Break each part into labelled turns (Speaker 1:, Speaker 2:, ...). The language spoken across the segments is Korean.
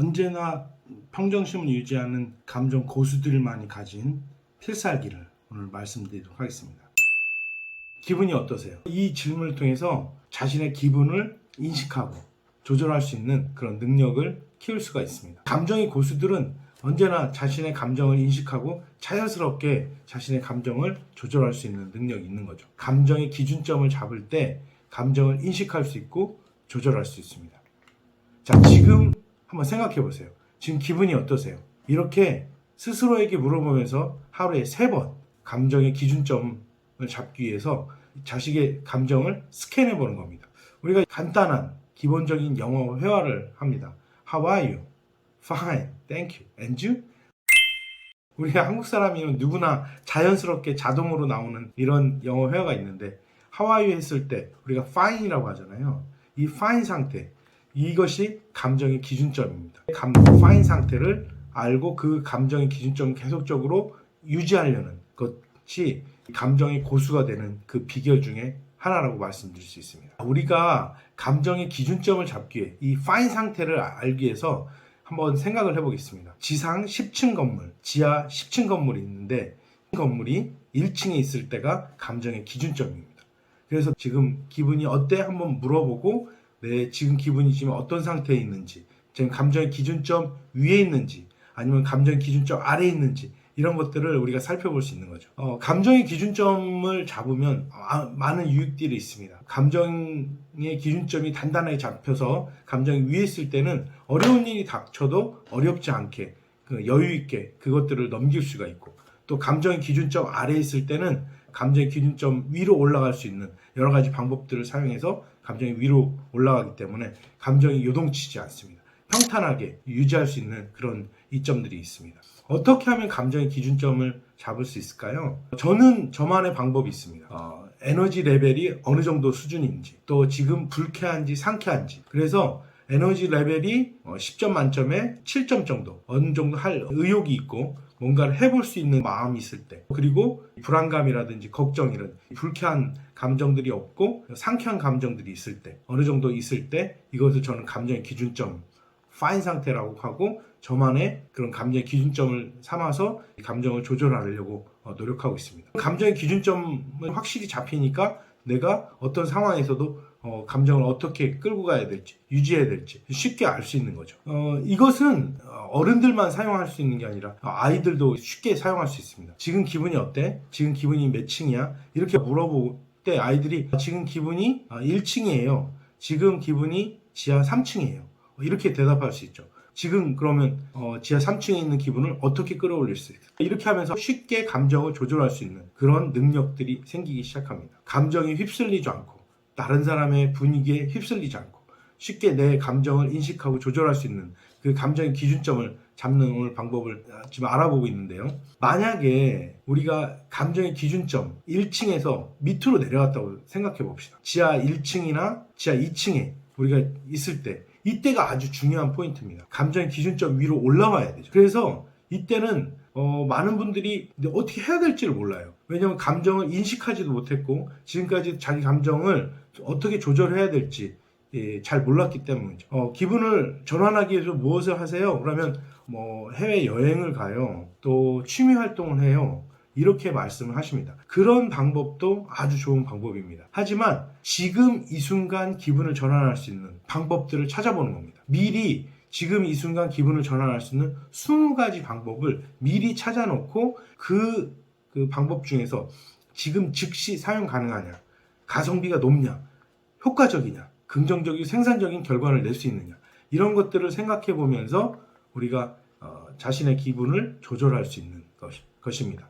Speaker 1: 언제나 평정심을 유지하는 감정 고수들만이 가진 필살기를 오늘 말씀드리도록 하겠습니다. 기분이 어떠세요? 이 질문을 통해서 자신의 기분을 인식하고 조절할 수 있는 그런 능력을 키울 수가 있습니다. 감정의 고수들은 언제나 자신의 감정을 인식하고 자연스럽게 자신의 감정을 조절할 수 있는 능력이 있는 거죠. 감정의 기준점을 잡을 때 감정을 인식할 수 있고 조절할 수 있습니다. 자, 지금 한번 생각해 보세요. 지금 기분이 어떠세요? 이렇게 스스로에게 물어보면서 하루에 세 번 감정의 기준점을 잡기 위해서 자식의 감정을 스캔해 보는 겁니다. 우리가 간단한 기본적인 영어 회화를 합니다. How are you? Fine, thank you. And you? 우리 한국 사람이면 누구나 자연스럽게 자동으로 나오는 이런 영어 회화가 있는데 How are you 했을 때 우리가 fine이라고 하잖아요. 이 fine 상태 이것이 감정의 기준점입니다. 감, fine 상태를 알고 그 감정의 기준점을 계속적으로 유지하려는 것이 감정의 고수가 되는 그 비결 중에 하나라고 말씀드릴 수 있습니다. 우리가 감정의 기준점을 잡기 위해 이 fine 상태를 알기 위해서 한번 생각을 해보겠습니다. 지상 10층 건물, 지하 10층 건물이 있는데 이 건물이 1층에 있을 때가 감정의 기준점입니다. 그래서 지금 기분이 어때? 한번 물어보고 내 지금 기분이 지금 어떤 상태에 있는지, 지금 감정의 기준점 위에 있는지, 아니면 감정의 기준점 아래에 있는지 이런 것들을 우리가 살펴볼 수 있는 거죠. 어, 감정의 기준점을 잡으면 아, 많은 유익들이 있습니다. 감정의 기준점이 단단하게 잡혀서 감정이 위에 있을 때는 어려운 일이 닥쳐도 어렵지 않게 그 여유 있게 그것들을 넘길 수가 있고 또 감정의 기준점 아래에 있을 때는 감정의 기준점 위로 올라갈 수 있는 여러 가지 방법들을 사용해서 감정이 위로 올라가기 때문에 감정이 요동치지 않습니다. 평탄하게 유지할 수 있는 그런 이점들이 있습니다. 어떻게 하면 감정의 기준점을 잡을 수 있을까요? 저는 저만의 방법이 있습니다. 어, 에너지 레벨이 어느 정도 수준인지, 또 지금 불쾌한지 상쾌한지. 그래서 에너지 레벨이 어, 10점 만점에 7점 정도, 어느 정도 할 의욕이 있고, 뭔가를 해볼 수 있는 마음이 있을 때, 그리고 불안감이라든지 걱정 이런 불쾌한 감정들이 없고 상쾌한 감정들이 있을 때, 어느 정도 있을 때, 이것을 저는 감정의 기준점, 파인 상태라고 하고 저만의 그런 감정의 기준점을 삼아서 이 감정을 조절하려고 어, 노력하고 있습니다. 감정의 기준점은 확실히 잡히니까 내가 어떤 상황에서도 어, 감정을 어떻게 끌고 가야 될지 유지해야 될지 쉽게 알 수 있는 거죠. 어, 이것은 어른들만 사용할 수 있는 게 아니라 아이들도 쉽게 사용할 수 있습니다. 지금 기분이 어때? 지금 기분이 몇 층이야? 이렇게 물어볼 때 아이들이 지금 기분이 1층이에요. 지금 기분이 지하 3층이에요. 이렇게 대답할 수 있죠. 지금 그러면 어, 지하 3층에 있는 기분을 어떻게 끌어올릴 수 있을까? 이렇게 하면서 쉽게 감정을 조절할 수 있는 그런 능력들이 생기기 시작합니다. 감정이 휩쓸리지 않고 다른 사람의 분위기에 휩쓸리지 않고 쉽게 내 감정을 인식하고 조절할 수 있는 그 감정의 기준점을 잡는 오늘 방법을 지금 알아보고 있는데요. 만약에 우리가 감정의 기준점 1층에서 밑으로 내려갔다고 생각해 봅시다. 지하 1층이나 지하 2층에 우리가 있을 때 이때가 아주 중요한 포인트입니다. 감정의 기준점 위로 올라와야 되죠. 그래서 이때는 어, 많은 분들이 어떻게 해야 될지를 몰라요. 왜냐하면 감정을 인식하지도 못했고 지금까지 자기 감정을 어떻게 조절해야 될지 예, 잘 몰랐기 때문이죠. 어, 기분을 전환하기 위해서 무엇을 하세요? 그러면 뭐 해외 여행을 가요. 또 취미 활동을 해요. 이렇게 말씀을 하십니다. 그런 방법도 아주 좋은 방법입니다. 하지만 지금 이 순간 기분을 전환할 수 있는 방법들을 찾아보는 겁니다. 미리 지금 이 순간 기분을 전환할 수 있는 20가지 방법을 미리 찾아놓고 그, 그 방법 중에서 지금 즉시 사용 가능하냐, 가성비가 높냐, 효과적이냐, 긍정적이고 생산적인 결과를 낼 수 있느냐, 이런 것들을 생각해 보면서 우리가 어, 자신의 기분을 조절할 수 있는 것, 것입니다.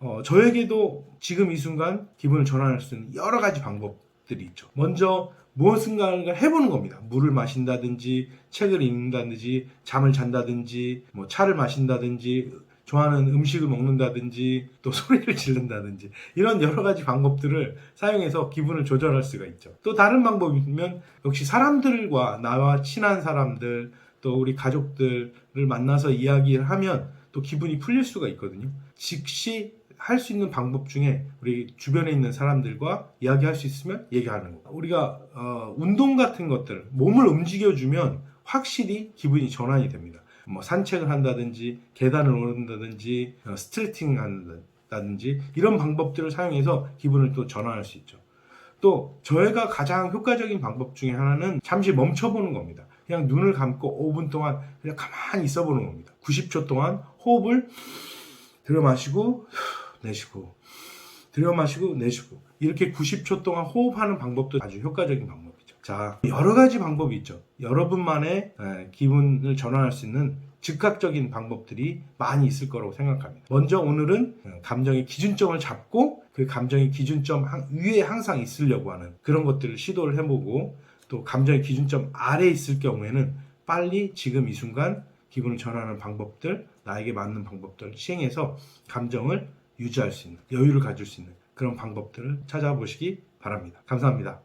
Speaker 1: 어, 저에게도 지금 이 순간 기분을 전환할 수 있는 여러 가지 방법 들이 있죠. 먼저 무엇인가를 해보는 겁니다. 물을 마신다든지, 책을 읽는다든지, 잠을 잔다든지, 뭐 차를 마신다든지, 좋아하는 음식을 먹는다든지, 또 소리를 지른다든지, 이런 여러 가지 방법들을 사용해서 기분을 조절할 수가 있죠. 또 다른 방법이면 역시 사람들과 나와 친한 사람들, 또 우리 가족들을 만나서 이야기를 하면 또 기분이 풀릴 수가 있거든요. 즉시 할 수 있는 방법 중에 우리 주변에 있는 사람들과 이야기할 수 있으면 얘기하는 거. 우리가 어, 운동 같은 것들, 몸을 움직여주면 확실히 기분이 전환이 됩니다. 뭐 산책을 한다든지 계단을 오른다든지 어, 스트레칭을 한다든지 이런 방법들을 사용해서 기분을 또 전환할 수 있죠. 또 저희가 가장 효과적인 방법 중에 하나는 잠시 멈춰보는 겁니다. 그냥 눈을 감고 5분 동안 그냥 가만히 있어 보는 겁니다. 90초 동안 호흡을 들여 마시고 내쉬고 들여 마시고 내쉬고 이렇게 90초 동안 호흡하는 방법도 아주 효과적인 방법이죠. 자, 여러 가지 방법이 있죠. 여러분만의 에, 기분을 전환할 수 있는 즉각적인 방법들이 많이 있을 거라고 생각합니다. 먼저 오늘은 어, 감정의 기준점을 잡고 그 감정의 기준점 항- 위에 항상 있으려고 하는 그런 것들을 시도를 해보고 또 감정의 기준점 아래에 있을 경우에는 빨리 지금 이 순간 기분을 전환하는 방법들, 나에게 맞는 방법들을 시행해서 감정을 유지할 수 있는, 여유를 가질 수 있는 그런 방법들을 찾아보시기 바랍니다. 감사합니다.